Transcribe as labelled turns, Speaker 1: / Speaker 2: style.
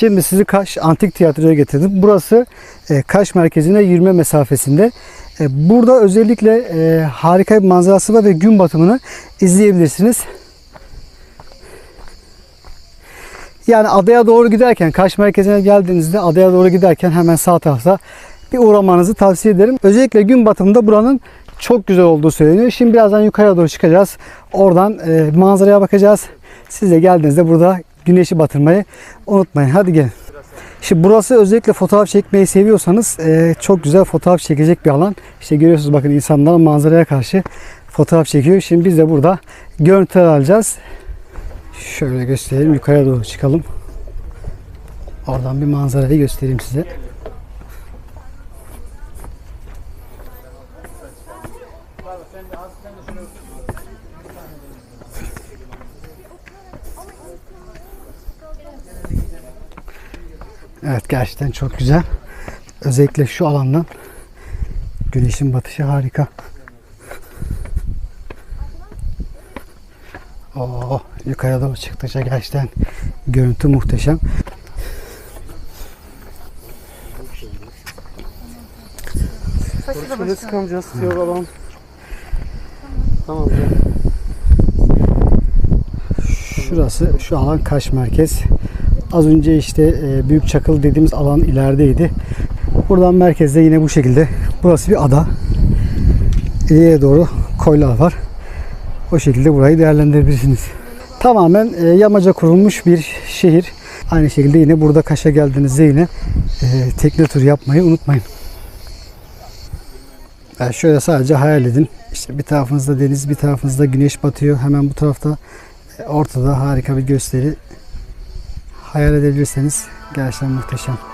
Speaker 1: Şimdi sizi Kaş Antik Tiyatro'ya getirdim. Burası e, Kaş merkezine yürüme mesafesinde. E, burada özellikle e, harika bir manzarası var ve gün batımını izleyebilirsiniz. Yani adaya doğru giderken, Kaş merkezine geldiğinizde adaya doğru giderken hemen sağ tarafta bir uğramanızı tavsiye ederim. Özellikle gün batımında buranın çok güzel olduğu söyleniyor. Şimdi birazdan yukarıya doğru çıkacağız. Oradan manzaraya bakacağız. Siz de geldiğinizde burada güneşi batırmayı unutmayın. Hadi gelin. Şimdi burası özellikle fotoğraf çekmeyi seviyorsanız e, çok güzel fotoğraf çekecek bir alan. İşte görüyorsunuz bakın insanlar manzaraya karşı fotoğraf çekiyor. Şimdi biz de burada görüntüler alacağız. Şöyle göstereyim. Yukarıya doğru çıkalım. Oradan bir manzarayı göstereyim size. Evet gerçekten çok güzel. Özellikle şu alandan güneşin batışı harika. Oo, yukarıya doğru çıktıkça gerçekten görüntü muhteşem.
Speaker 2: Şöyle çıkamayacağız. Yok alalım. Tamam.
Speaker 1: Şurası şu alan Kaş merkez. Az önce işte e, Büyük Çakıl dediğimiz alan ilerideydi. Buradan merkezde yine bu şekilde. Burası bir ada. İleriye doğru koylar var. O şekilde burayı değerlendirebilirsiniz. Tamamen e, yamaca kurulmuş bir şehir. Aynı şekilde yine burada Kaş'a geldiğinizde yine e, tekne turu yapmayı unutmayın. Yani şöyle sadece hayal edin. İşte bir tarafınızda deniz, bir tarafınızda güneş batıyor. Hemen bu tarafta ortada harika bir gösteri. Hayal edebilirseniz gerçekten muhteşem.